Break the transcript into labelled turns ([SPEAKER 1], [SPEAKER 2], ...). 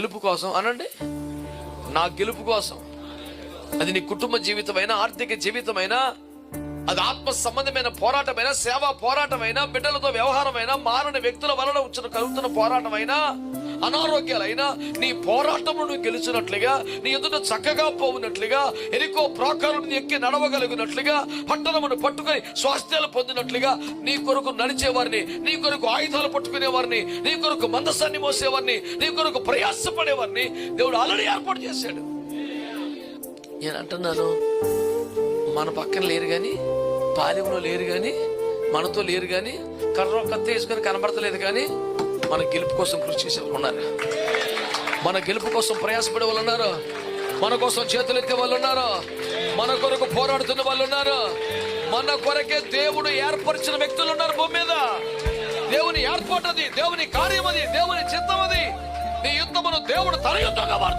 [SPEAKER 1] గెలుపు కోసం అనండి. నా గెలుపు కోసం. అది నీ కుటుంబ జీవితమైనా ఆర్థిక జీవితమైనా అది ఆత్మ సంబంధమైన పోరాటమైనా సేవా పోరాటమైనా బిడ్డలతో వ్యవహారమైనా మారని వ్యక్తుల వలన వచ్చిన కలుగుతున్న పోరాటమైనా అనారోగ్యాలైనా నీ పోరాటము నువ్వు గెలిచినట్లుగా నీ ఎదుట చక్కగా పోవునట్లుగా ఎరుకో ప్రాకారం ఎక్కి నడవగలిగినట్లుగా పట్టణమును పట్టుకొని స్వాస్థ్యాలు పొందినట్లుగా నీ కొరకు నడిచేవారిని నీ కొరకు ఆయుధాలు పట్టుకునే వారిని నీ కొరకు మందసాన్ని మోసేవారిని నీ కొరకు ప్రయాసపడేవారిని దేవుడు ఆల్రెడీ ఏర్పాటు చేశాడు. నేను అంటున్నాను మన పక్కన లేరు కానీ పాలెంలో లేరు కానీ మనతో లేరు కానీ కర్ర కత్తి వేసుకొని కనబడతలేదు కానీ మన గెలుపు కోసం కృషి చేసే వాళ్ళు ఉన్నారు. మన గెలుపు కోసం ప్రయాసపడే వాళ్ళు ఉన్నారు. మన కోసం చేతులెత్తే వాళ్ళు ఉన్నారు. మన కొరకు పోరాడుతున్న వాళ్ళు ఉన్నారు. మన కొరకే దేవుడు ఏర్పరిచిన వ్యక్తులు ఉన్నారు భూమి మీద. దేవుని ఏర్పాటు అది దేవుని కార్యం అది దేవుని చిత్తం అది. నీ యుద్ధమును దేవుడు తన యుద్ధంగా మార్చు